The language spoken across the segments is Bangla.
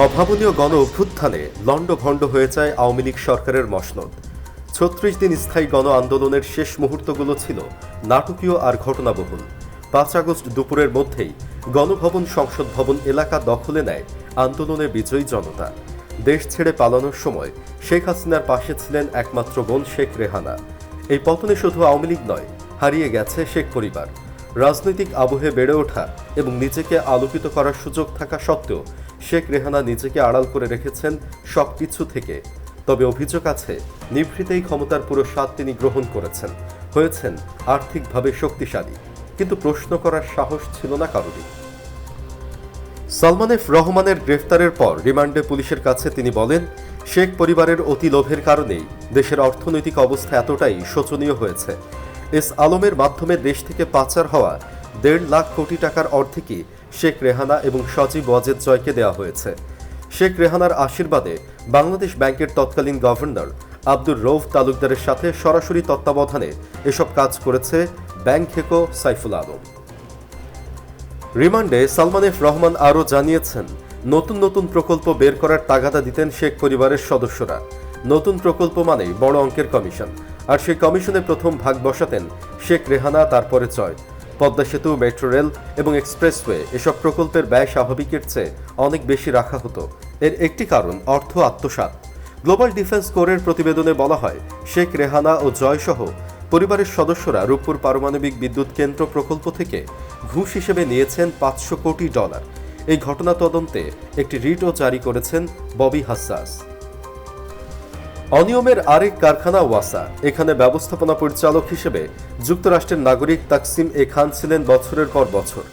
অভাবনীয় গণ অভ্যুত্থানে লণ্ডভণ্ড হয়ে যায় আওয়ামী লীগ সরকারের মসনদ। ছত্রিশ দিন স্থায়ী গণ আন্দোলনের শেষ মুহূর্তগুলো ছিল নাটকীয় আর ঘটনাবহুল। পাঁচ আগস্ট দুপুরের মধ্যেই গণভবন সংসদ ভবন এলাকা দখলে নেয় আন্দোলনের বিজয়ী জনতা। দেশ ছেড়ে পালানোর সময় শেখ হাসিনার পাশে ছিলেন একমাত্র বোন শেখ রেহানা। এই পতনে শুধু আওয়ামী লীগ নয়, হারিয়ে গেছে শেখ পরিবার। রাজনৈতিক আবহে বেড়ে ওঠা এবং নিজেকে আলোকিত করার সুযোগ থাকা সত্ত্বেও শেখ রেহানা নিজেকে আড়াল করে রেখেছেন সব কিছু থেকে। তবে অভিযোগ আছে, নিভৃতেই ক্ষমতার পুরো স্বাদ তিনি গ্রহণ করেছেন। হয়েছেন আর্থিকভাবে শক্তিশালী। কিন্তু প্রশ্ন করার সাহস ছিল না কারোরই। সালমান এফ রহমানের গ্রেফতারের পর রিমান্ডে পুলিশের কাছে তিনি বলেন, শেখ পরিবারের অতি লোভের কারণেই দেশের অর্থনৈতিক অবস্থা এতটাই শোচনীয় হয়েছে। এস আলমের মাধ্যমে দেশ থেকে পাচার হওয়া দেড় লাখ কোটি টাকার অর্ধেকই শেখ রেহানা এবং সজীব ওয়াজেদ জয়কে দেওয়া হয়েছে। শেখ রেহানার আশীর্বাদে বাংলাদেশ ব্যাংকের তৎকালীন গভর্নর আব্দুর রৌফ তালুকদারের সাথে সরাসরি তত্ত্বাবধানে এসব কাজ করেছে ব্যাংক হেকো সাইফুল আলম। রিমান্ডে সালমান এফ রহমান আরও জানিয়েছেন, নতুন নতুন প্রকল্প বের করার তাগাদা দিতেন শেখ পরিবারের সদস্যরা। নতুন প্রকল্প মানেই বড় অঙ্কের কমিশন। আর সেই কমিশনে প্রথম ভাগ বসাতেন শেখ রেহানা, তারপরে চয় পদ্মা সেতু, মেট্রো রেল এবং এক্সপ্রেসওয়ে এসব প্রকল্পের ব্যয় স্বাভাবিকের চেয়ে অনেক বেশি রাখা হতো। এর একটি কারণ অর্থ আত্মসাৎ। গ্লোবাল ডিফেন্স কোরের প্রতিবেদনে বলা হয়, শেখ রেহানা ও জয়সহ পরিবারের সদস্যরা রূপপুর পারমাণবিক বিদ্যুৎ কেন্দ্র প্রকল্প থেকে ঘুষ হিসেবে নিয়েছেন পাঁচশো কোটি ডলার। এই ঘটনা তদন্তে একটি রিটও জারি করেছেন ববি হাসাস। অনিয়মের আরেক কারখানা ওয়াসা। এখানে ব্যবস্থাপনা পরিচালক হিসেবে যুক্তরাষ্ট্রের নাগরিক তাকসিম এ খান ছিলেন বছরের পর বছর।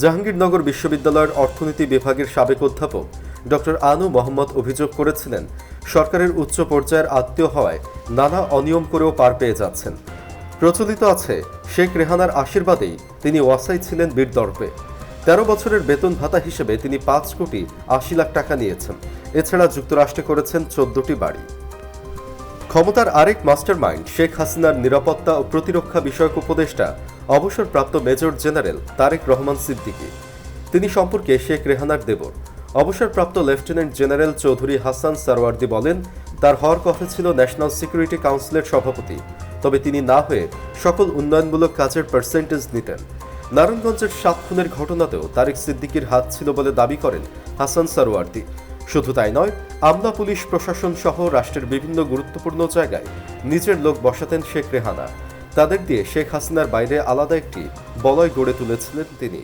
জাহাঙ্গীরনগর বিশ্ববিদ্যালয়ের অর্থনীতি বিভাগের সাবেক অধ্যাপক ডক্টর আনু মোহাম্মদ অভিযোগ করেছিলেন, সরকারের উচ্চ পর্যায়ের আত্মীয় হওয়ায় নানা অনিয়ম করেও পার পেয়ে যাচ্ছেন। প্রচলিত আছে, শেখ রেহানার আশীর্বাদেই তিনি ওয়াসাই ছিলেন বীরদর্পে তেরো বছরের বেতন ভাতা হিসেবে তিনি পাঁচ কোটি আশি লাখ টাকা নিয়েছেন। এছাড়া যুক্তরাষ্ট্রে করেছেন চোদ্দটি বাড়ি। ক্ষমতার আরেক মাস্টারমাইন্ড শেখ হাসিনার নিরাপত্তা ও প্রতিরক্ষা বিষয়ক উপদেষ্টা, অবসরপ্রাপ্ত মেজর জেনারেল তারেক রহমান সিদ্দিকী। তিনি সম্পর্কে শেখ রেহানার দেবর। অবসরপ্রাপ্ত লেফটেন্যান্ট জেনারেল চৌধুরী হাসান সারওয়ার্দি বলেন, তার হওয়ার কথা ছিল ন্যাশনাল সিকিউরিটি কাউন্সিলের সভাপতি। তবে তিনি না হয়ে সকল উন্নয়নমূলক কাজের পার্সেন্টেজ নিতেন। নারায়ণগঞ্জের সাত খুনের ঘটনাতেও তারেক সিদ্দিকির হাত ছিল বলে দাবি করেন হাসান সারওয়ার্দি। শুধু তাই নয়, আমলা পুলিশ প্রশাসন সহ রাষ্ট্রের বিভিন্ন গুরুত্বপূর্ণ জায়গায় নিজের লোক বসাতেন শেখ রেহানা। তাদের দিয়ে শেখ হাসিনার বাইরে আলাদা একটি বলয় গড়ে তুলেছিলেন তিনি।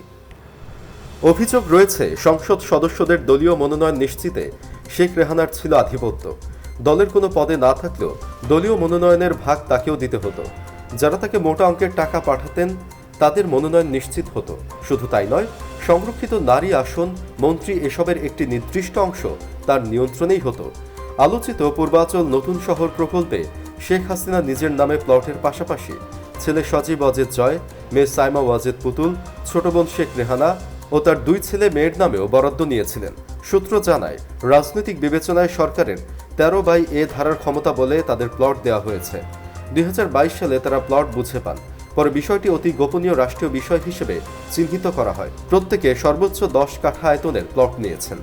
অভিযোগ রয়েছে, সংসদ সদস্যদের দলীয় মনোনয়ন নিশ্চিতে শেখ রেহানার ছিল আধিপত্য। দলের কোনো পদে না থাকলেও দলীয় মনোনয়নের ভাগ তাকেও দিতে হতো। যারা তাকে মোটা অঙ্কের টাকা পাঠাতেন, তাদের মনোনয়ন নিশ্চিত হতো। শুধু তাই নয় সংরক্ষিত নারী আসন মন্ত্রী এসবের একটি নির্দিষ্ট অংশ তার নিয়ন্ত্রণেই হতো। আলোচিত পূর্বাচল নতুন শহর প্রকল্পে শেখ হাসিনা নিজের নামে প্লটের পাশাপাশি ছেলে সজীব ওয়াজেদ জয়, মেয়ে সাইমা ওয়াজেদ পুতুল, ছোট বোন শেখ রেহানা ও তার দুই ছেলে মেয়ের নামেও বরাদ্দ নিয়েছিলেন। সূত্র জানায়, রাজনৈতিক বিবেচনায় সরকারের তেরো বাই এ ধারার ক্ষমতা বলে তাদের প্লট দেওয়া হয়েছে। দুই হাজার বাইশ সালে তারা প্লট বুঝে পান। পরে বিষয়টি অতি গোপনীয় রাষ্ট্রীয় বিষয় হিসেবে চিহ্নিত করা হয়। প্রত্যেকে সর্বোচ্চ দশ কাঠা আয়তনের প্লট নিয়েছেন।